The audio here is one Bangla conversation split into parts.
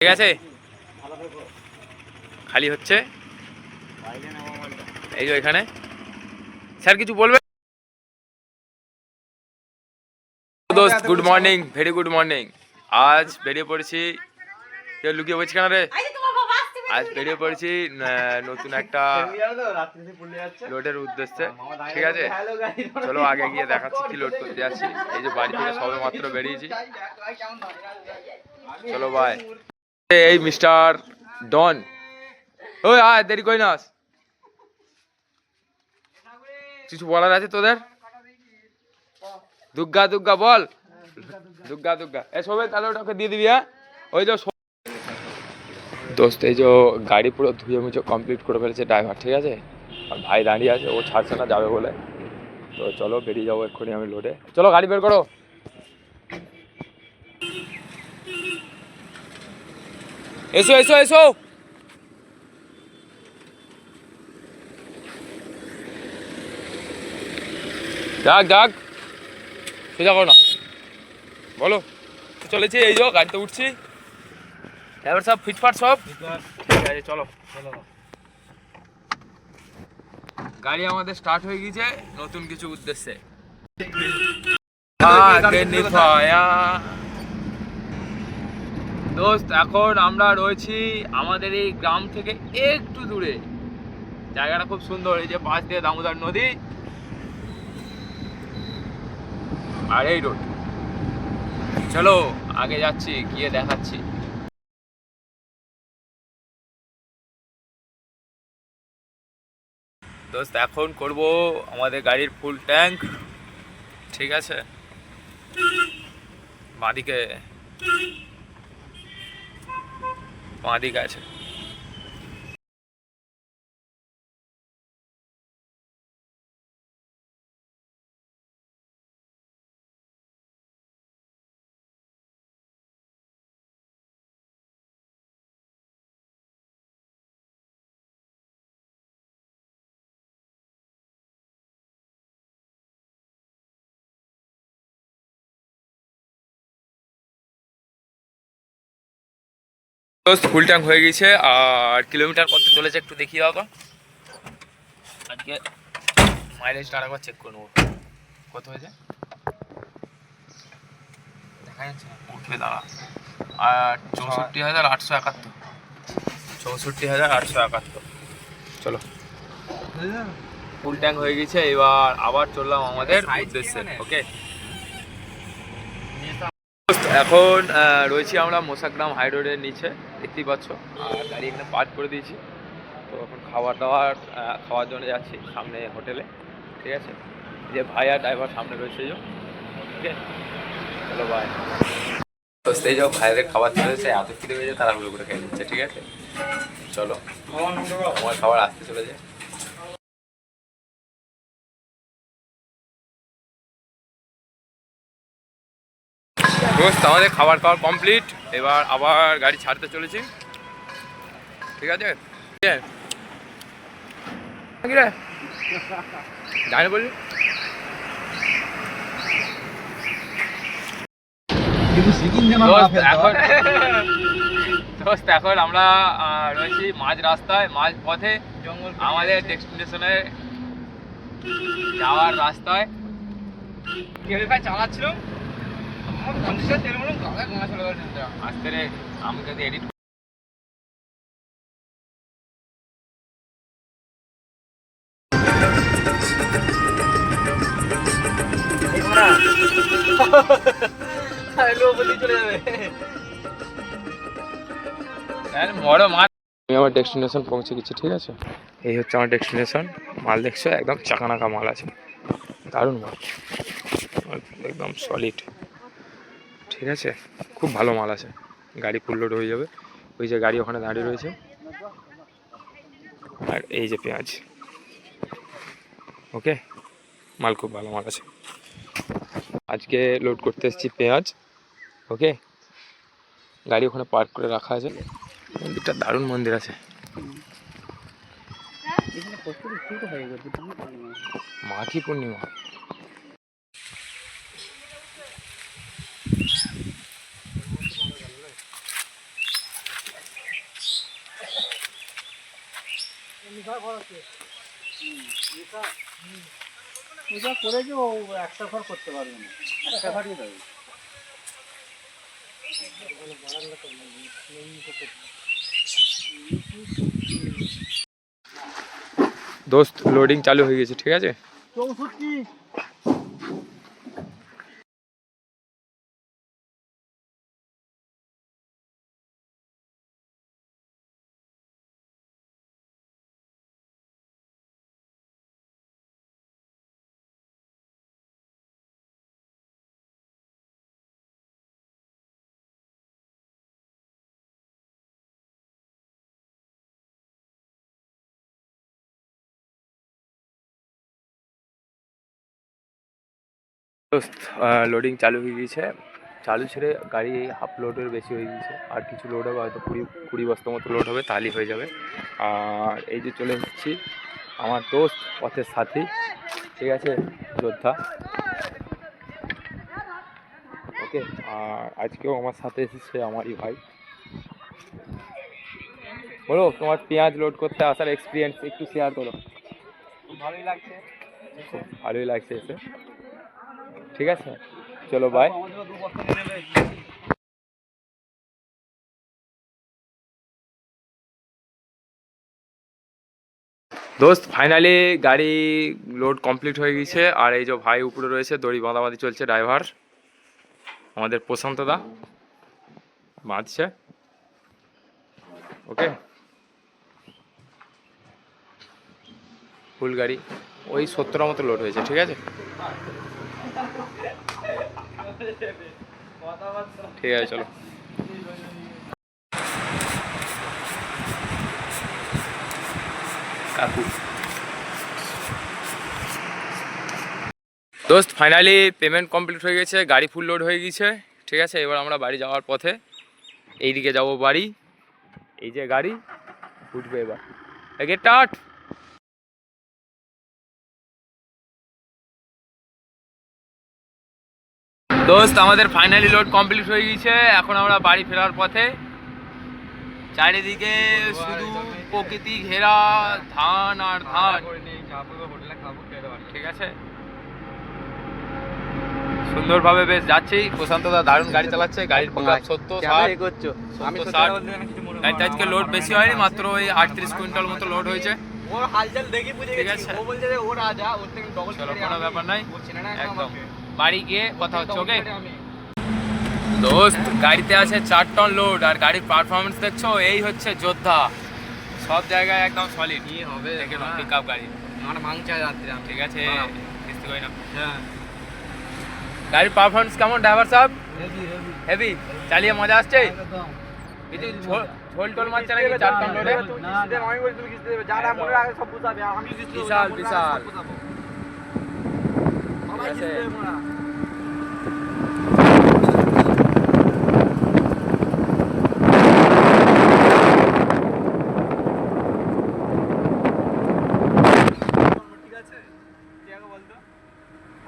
ঠিক আছে? খালি হচ্ছে? এই যে এখানে স্যার কিছু বলবে দোস্ত good morning very good morning আজ বেরিয়ে পড়েছি। কেউ লুকিয়ে বলছি কেন রে? আজ বেরিয়ে পড়েছি নতুন একটা লোডের উদ্দেশ্যে। ঠিক আছে? চলো আগে গিয়ে দেখাচ্ছি কি লোড করতে যাচ্ছি। এই যে বাড়ি থেকে সবে মাত্র বেরিয়েছি। চলো বাই এই মিস্টার ডন। ওই, আয়, দেরি কই নাস কিছু বলার আছে তোদের? দুর্গা দুর্গা বল। দুর্গা দুর্গা এ সবে তাহলে ওটাকে দিয়ে দিবি হ্যাঁ? ওই যে দোস্ত, এই যে গাড়ি পুরো ধুয়ে মুছে কমপ্লিট করে ফেলেছে ড্রাইভার ঠিক আছে? আর ভাই দাঁড়িয়ে আছে, ও ছাড়ছে না, যাবে বলে। তো চলো, বেরিয়ে যাব এক্ষুনি আমি লোডে চলো, গাড়ি বের করো। এসো এসো এসো। যাক যাক সোজা করো না। বলো চলেছি? এই যো গাড়িতে উঠছি। এবার সব ফিটফাট সব? ঠিক আছে চলো। গাড়ি আমাদের স্টার্ট হয়ে গেছে নতুন কিছু উদ্দেশ্যে। নিভায়া। দোস্ত, এখন আমরা রয়েছি আমাদের এই গ্রাম থেকে একটু দূরে। জায়গাটা খুব সুন্দর, এই যে পাশ দিয়ে দামোদর নদী। আর এই রোড। চলো, আগে যাচ্ছি, গিয়ে দেখাচ্ছি। দোস্ত, এখন করব আমাদের গাড়ির ফুল ট্যাঙ্ক ঠিক আছে? বাঁদিকে। বাঁদিকে আছে দোস্ত ফুল ট্যাঙ্ক হয়ে গেছে আর কিলোমিটার কত চলেছে একটু দেখিয়ে দাও তো। আজকে মাইলেজটা আরেকবার চেক করে নেব। কত হয়েছে? দেখা যাচ্ছে না উঠবে দাঁড়া। আর চৌষট্টি হাজার আটশো একাত্তর। চৌষট্টি হাজার আটশো একাত্তর। চলো। ফুল ট্যাঙ্ক হয়ে গেছে এবার আবার চললাম আমাদের উদ্দেশ্যে ওকে এখন রয়েছি আমরা মোসাগ্রাম হাই রোডের নিচে দেখতেই পাচ্ছ। আর গাড়ি এখানে পার্ক করে দিয়েছি। তো এখন খাবার দাবার খাওয়ার জন্য যাচ্ছি সামনে হোটেলে ঠিক আছে? যে ভাই আর ড্রাইভার সামনে রয়েছে যে। ঠিক আছে? চলো ভাই তো সেই যাও ভাইদের খাবার চলে এসেছে এত খিদে হয়েছে তারা গুলো করে খেয়ে নিচ্ছে ঠিক আছে? চলো আমার খাবার আসতে চলেছে দোস্ত আমাদের খাবার খাওয়ার কমপ্লিট এবার আবার গাড়ি ছাড়তে চলেছি। ঠিক আছে? জানি বলি দোস্ত এখন আমরা রয়েছি মাঝ রাস্তায় মাঝ পথে। জঙ্গল আমাদের ডেস্টিনেশনে যাওয়ার রাস্তায়। চালাচ্ছিলাম? আস্তে আমি যদি এডিট আমার ডেস্টিনেশন পৌঁছে গেছি ঠিক আছে এই হচ্ছে আমার ডেস্টিনেশন মাল দেখছ? একদম চাকানাকা মাল আছে। দারুণ মাল। একদম সলিড ঠিক আছে? খুব ভালো মাল আছে। গাড়ি ফুল লোড হয়ে যাবে। ওই যে গাড়ি ওখানে দাঁড়িয়ে রয়েছে। আর এই যে পেঁয়াজ। ওকে মাল খুব ভালো মাল আছে। আজকে লোড করতে এসেছি পেঁয়াজ। ওকে গাড়ি ওখানে পার্ক করে রাখা আছে। মন্দিরটা দারুণ মন্দির আছে। মাঘী পূর্ণিমা? এটা? করেছে ও একটা ঘর করতে পারবে না। একটা ঘরই দেবে দোস্ত লোডিং চালু হয়ে গেছে ঠিক আছে? চৌষট্টি। লোডিং চালু হয়ে গিয়েছে। চালু ছেড়ে গাড়ি হাফ লোডের বেশি হয়ে গিয়েছে। আর কিছু লোড হবে হয়তো কুড়ি কুড়ি বস্তা মতো লোড হবে তাহলেই হয়ে যাবে। আর এই যে চলে এসেছি আমার দোস্ত পথের সাথী। ঠিক আছে যোদ্ধা। ওকে আর আজকেও আমার সাথে এসেছে আমারই ভাই। বলো তোমার পেঁয়াজ লোড করতে আসার এক্সপিরিয়েন্স একটু শেয়ার করো। ভালোই লাগছে। খুব ভালোই লাগছে এসে। ঠিক আছে? চলো বাই দোস্ত ফাইনালি গাড়ি লোড কমপ্লিট হয়ে গেছে। আর এই যে ভাই উপরে রয়েছে, দড়ি বাঁধাবাঁধি চলছে ড্রাইভার আমাদের প্রশান্ত দা বাঁধছে। ওকে ফুল গাড়ি। ওই সত্তর মতো লোড হয়েছে, ঠিক আছে? ঠিক আছে, চলো। কাকু। দোস্ত ফাইনালি পেমেন্ট কমপ্লিট হয়ে গেছে, গাড়ি ফুল লোড হয়ে গেছে ঠিক আছে? এবার আমরা বাড়ি যাওয়ার পথে এইদিকে যাব বাড়ি। এই যে গাড়ি, উঠবে এবার। এগে টাট! দোস্ত আমাদের ফাইনালি লোড কমপ্লিট হয়ে গেছে। এখন আমরা বাড়ি ফেরার পথে। চারিদিকে শুধু প্রকৃতি ঘেরা ধান আর ধান। ঠিক আছে? সুন্দরভাবে বেশ যাচ্ছি। প্রশান্ত দা দারুণ গাড়ি চালাচ্ছে গাড়ির পিকআপ সত্তর ষাট করছ আমি সত্তর, তো ষাট। বলতে কিছু মনে গাড়িতে আজকে লোড বেশি হয়নি মাত্র ওই আটত্রিশ কুইন্টাল মতো লোড হয়েছে। ওর হালচাল দেখি বুঝে গেছি। ও বলছে যে ও রাজা ওর থেকে ডবল কোনো ব্যাপার নাই। একদম। বাড়ি গিয়ে কথা হচ্ছে ওকে দোস্ত গাড়িতে আছে চার টন লোড আর গাড়ির পারফরমেন্স দেখছ এই হচ্ছে যোদ্ধা। সব জায়গায় একদম সলিড কি হবে। পিক আপ গাড়ি। মানে ভাঙচা যাত্রী ঠিক আছে। কিস্তি করি না হ্যাঁ। গাড়ির পারফরমেন্স কেমন ড্রাইভার সাহেব? হেভি চালিয়ে মজা আসছে? কিছু ঝোল- টোল মারছে নাকি চার টন লোডে দেবে, আমি বলছি তুমি কিস্তি দেবে যারা মনে রাখে সব বুঝাবে আমি কিস্তি বিশাল, বিশাল। ঠিক আছে।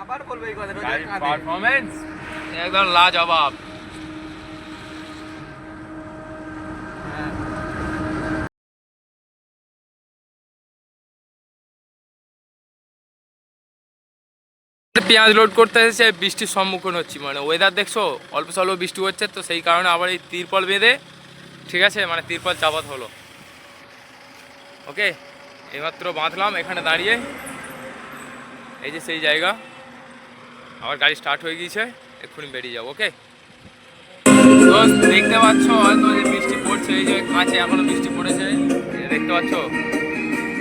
আবার বলব এই কথা পারফরমেন্স একদম লাজবাব পেঁয়াজ লোড করতে এসেছে, বৃষ্টির সম্মুখীন হচ্ছি মানে। ওয়েদার দেখছ, অল্প স্বল্প বৃষ্টি হচ্ছে, তো সেই কারণে আবার এই তিরপল বেঁধে, ঠিক আছে মানে তিরপল চাপাত হলো। ওকে এইমাত্র বাঁধলাম, এখানে দাঁড়িয়ে। এই যে সেই জায়গা আমার গাড়ি স্টার্ট হয়ে গিয়েছে, এক্ষুনি বেরিয়ে যাব ওকে দেখতে পাচ্ছ, হয়তো যে বৃষ্টি পড়ছে, এই যে কাছে এখনও বৃষ্টি পড়েছে দেখতে পাচ্ছ,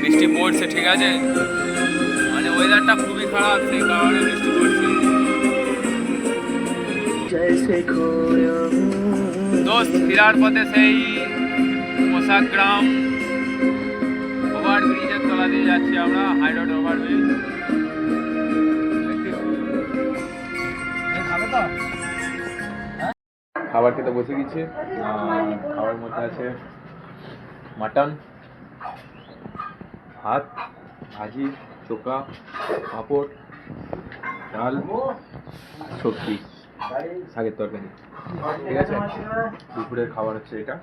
বৃষ্টি পড়ছে, ঠিক আছে? মানে ওয়েদারটা খুবই খারাপ সেই কারণে বৃষ্টি পড়ছে দোস্ত ফেরার পথে সেই পোশাক গ্রাম ওভার ব্রিজের তলা দিয়ে যাচ্ছি আমরা হাই রোড ওভার ব্রিজ খাবে খাবার খেতে বসে গেছি। খাবার মধ্যে আছে মাটন, ভাত, ভাজি। চোখা পাঁপড়, ডাল, সবজি, শাকের তরকারি। ঠিক আছে? দুপুরের খাবার হচ্ছে এটা।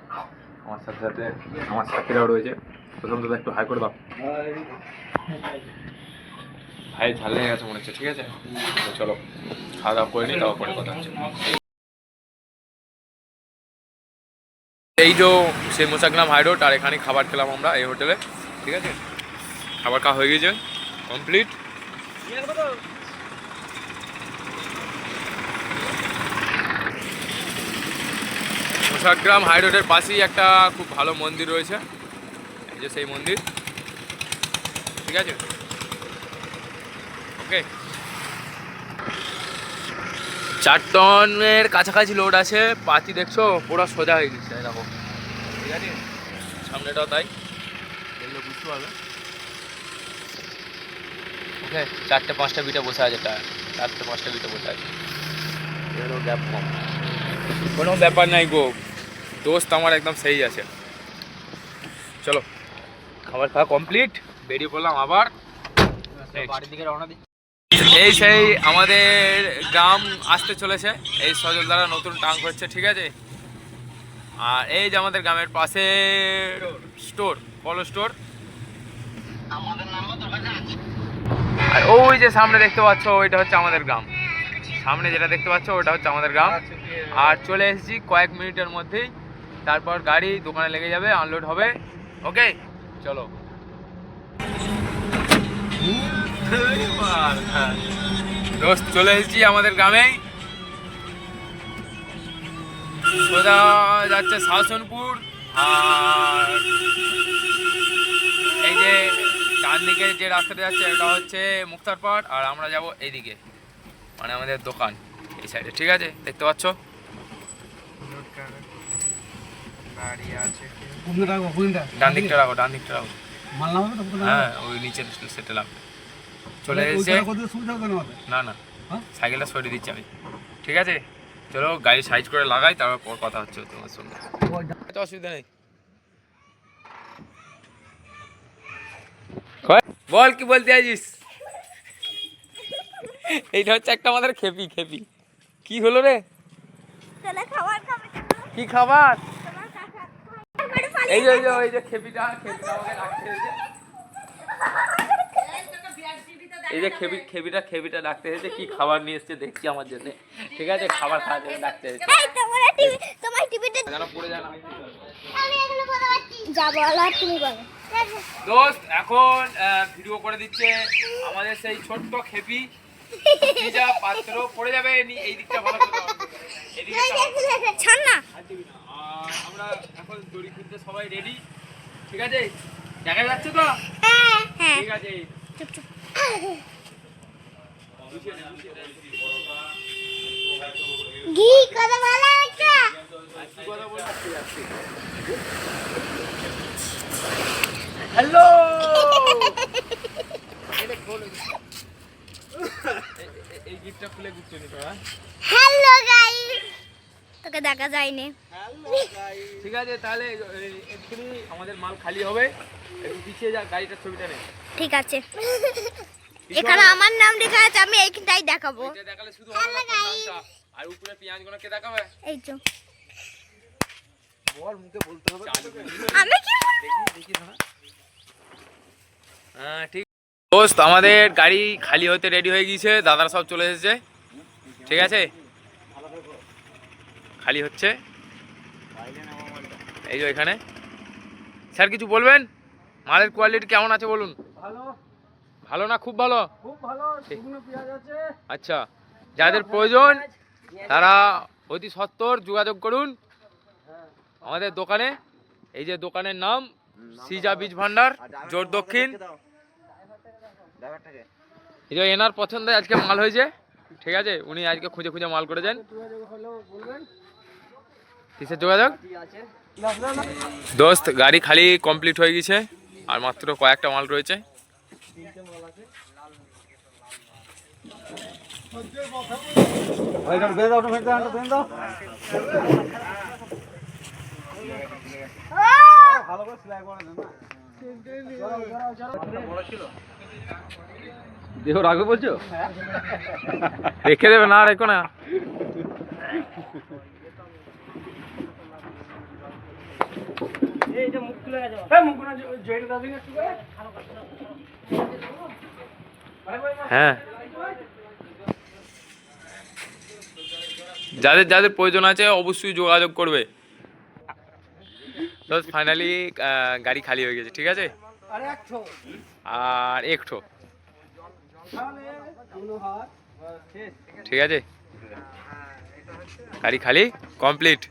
আমার সাথে সাথে আমার সাথীরাও রয়েছে। প্রথম দাদা একটু হাই করে দাও ভাই, ঝাল লেগে গেছে মনে হচ্ছে, ঠিক আছে? চলো, খাওয়া দাওয়া করে নিই তারপর পরে কথা হচ্ছে। এই যে, সেই মোসাগ্রাম হাই রোড, আর এখানে খাবার খেলাম আমরা এই হোটেলে। ঠিক আছে? খাবার খাওয়া হয়ে গেছে। কমপ্লিট মোসাগ্রাম হাই রোডের পাশেই একটা খুব ভালো মন্দির রয়েছে। এই যে সেই মন্দির। ঠিক আছে? ওকে। চার টনের কাছাকাছি লোড আছে। পাতি দেখছ? পুরো সোজা হয়ে গেছে এরকম ঠিক আছে? সামনেটাও তাই। দেখলে বুঝতে পারবে। ওকে চারটে, পাঁচটা বিটে বসে আছে টায়ার চারটে, পাঁচটা বিটে বসে আছে। কোনো ব্যাপার নাই গো। দোস্ত আমার একদম সেই আছে। চলো, খাবার খাওয়া কমপ্লিট বেরিয়ে পড়লাম আবার। বাড়ির দিকে রওনা এই সেই আমাদের গ্রাম আসতে চলেছে। এই সজল দ্বারা নতুন টাং হচ্ছে, ঠিক আছে? আর এই যে আমাদের গ্রামের পাশে স্টোর কলো স্টোর আর ওই যে সামনে দেখতে পাচ্ছ, ওইটা হচ্ছে আমাদের গ্রাম। সামনে যেটা দেখতে পাচ্ছ, ওটা হচ্ছে আমাদের গ্রাম। আর চলে এসেছি কয়েক মিনিটের মধ্যেই। তারপর গাড়ি দোকানে লেগে যাবে আনলোড হবে। ওকে চলো। দোস্ত, চলে এসেছি আমাদের গ্রামেই সোজা যাচ্ছে শাসনপুর। আর এই যে ডান দিকে যে রাস্তাটা যাচ্ছে এটা হচ্ছে মুক্তারপাড় আর আমরা যাব এইদিকে। মানে আমাদের দোকান এই সাইডে ঠিক আছে? দেখতে পাচ্ছ? গাড়ি ডান দিকটা রাখো ডান দিকটা রাখো মাল নামাবে তো কোথায় হ্যাঁ ওই নিচের সেটে লাগবে চলে এসেছে না না না। হ্যাঁ? সাইকেলটা সরিয়ে দিচ্ছি আমি। ঠিক আছে? চলো গাড়ি সাইজ করে লাগাই তারপর কথা হচ্ছে তোমার সঙ্গে। অসুবিধা নেই। বল কি বলতে আছিস এইটা হচ্ছে একটা আমাদের খেপি খেপি। কি হলো রে? খাবার খাবে কি খাবার? এই যে এই যে ওই যে খেপিটা খেপিটা আমাকে ডাকতে এই যে। খেপি খেপিটা খেপিটা ডাকতে এসেছে কি খাবার নিয়ে এসেছে দেখছি আমার জন্য। ঠিক আছে খাবার খাওয়ার জন্য ডাকতে এসেছে। এই তোমার টিভি তোমার টিভিতে যেন পড়ে যায় না আমি এখানে কথা বলছি যা বলো আর তুমি বলো। দোস্ত এখন ভিডিও করে দিচ্ছে আমাদের সেই ছোট্ট খেপি। যা পাত্র পড়ে যাবে এই দিকটা ভালো ছাড় না। আমরা এখন দড়ি খুলতে সবাই রেডি ঠিক আছে? দেখা যাচ্ছে তো? হ্যাঁ হ্যাঁ। ঠিক আছে। চুপ চুপ। ঘি কথা বলো একটা। হ্যালো এই গিফটটা খুলে হ্যাঁ হ্যালো গাইস তোকে দেখা যায়নি ঠিক আছে তাহলে এক্ষুনি আমাদের মাল খালি হবে একটু পিছিয়ে যা গাড়িটার ছবিটা নে ঠিক আছে এখানে আমার নাম লেখা আছে আমি এইখানটাই দেখাবো এটা দেখালে শুধু। আর উপরে পেঁয়াজগুলো কে দেখাবে এই তো বল মুখে বলতে হবে আমি কি বলব? দেখি দেখি না হ্যাঁ ঠিক। দোস্ত আমাদের গাড়ি খালি হতে রেডি হয়ে গিয়েছে দাদারা সব চলে এসেছে। ঠিক আছে? খালি হচ্ছে। এই যে এখানে। স্যার কিছু বলবেন? মালের কোয়ালিটি কেমন আছে বলুন? ভালো। ভালো না খুব ভালো? খুব ভালো আছে। আচ্ছা যাদের প্রয়োজন তারা অতি সত্বর যোগাযোগ করুন। আমাদের দোকানে। এই যে দোকানের নাম সিজা বীজ ভান্ডার জোর দক্ষিণ। এই যে এনার পছন্দে আজকে মাল হয়েছে। ঠিক আছে উনি আজকে খুঁজে খুঁজে মাল করেছেন। কিসের যোগাযোগ? দোস্ত গাড়ি খালি কমপ্লিট হয়ে গেছে আর মাত্র কয়েকটা মাল রয়েছে। দাও ভালো করে সেলাই করে দেন না। দেহ রাখবে বলছো? রেখে দেবে না রেখো হ্যাঁ না হ্যাঁ। যাদের যাদের প্রয়োজন আছে অবশ্যই যোগাযোগ করবে। তো ফাইনালি গাড়ি খালি হয়ে গেছে ঠিক আছে? আর একটো। ঠিক আছে? গাড়ি খালি কমপ্লিট